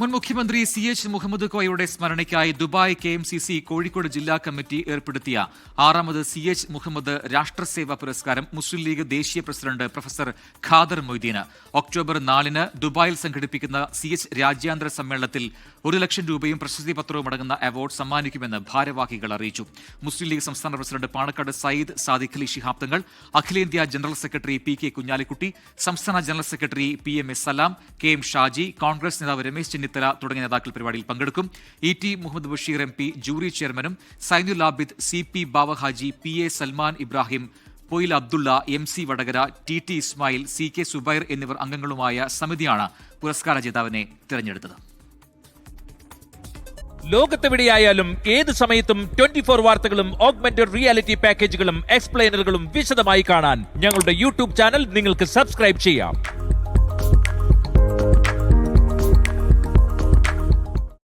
മുൻ മുഖ്യമന്ത്രി C H Muhammad കോയയുടെ സ്മരണയ്ക്കായി Dubai K M C C Kozhikode ജില്ലാ കമ്മിറ്റി ഏർപ്പെടുത്തിയ ആറാമത് സി എച്ച് മുഹമ്മദ് രാഷ്ട്രസേവാ പുരസ്കാരം മുസ്ലിം ലീഗ് ദേശീയ പ്രസിഡന്റ് പ്രൊഫസർ ഖാദർ മൊയ്തീന് ഒക്ടോബർ നാലിന് ദുബായിൽ സംഘടിപ്പിക്കുന്ന സി എച്ച് രാജ്യാന്തര സമ്മേളനത്തിൽ ഒരു ലക്ഷം രൂപയും പ്രശസ്തി പത്രവും അടങ്ങുന്ന അവാർഡ് സമ്മാനിക്കുമെന്ന് ഭാരവാഹികൾ അറിയിച്ചു. മുസ്ലിം ലീഗ് സംസ്ഥാന പ്രസിഡന്റ് പാണക്കാട് സയ്യിദ് സാദിഖ് അലി ശിഹാബ് തങ്ങൾ അഖിലേന്ത്യാ general secretary P K Kunhalikutty സംസ്ഥാന general secretary P M S Salam K M Shaji Congress നേതാവ് രമേശ് ചെന്നിത്തല തുടങ്ങിയ നേതാക്കൾ പരിപാടിയിൽ പങ്കെടുക്കും. E T Muhammad Basheer M P jury ചെയർമാനും Zainul Abid C P Bavahaji P A Salman Ibrahim Poyil Abdulla M C Vadakara T T Ismail C K Zubair എന്നിവർ അംഗങ്ങളുമായ സമിതിയാണ് പുരസ്കാര ജേതാവിനെ തിരഞ്ഞെടുത്തത്. ലോകത്തെവിടെയായാലും ഏത് സമയത്തും ട്വന്റി ഫോർ വാർത്തകളും ഓഗ്മെന്റഡ് റിയാലിറ്റി പാക്കേജുകളും എക്സ്പ്ലെയിനറുകളും വിശദമായി കാണാൻ ഞങ്ങളുടെ യൂട്യൂബ് ചാനൽ നിങ്ങൾക്ക് സബ്സ്ക്രൈബ് ചെയ്യാം.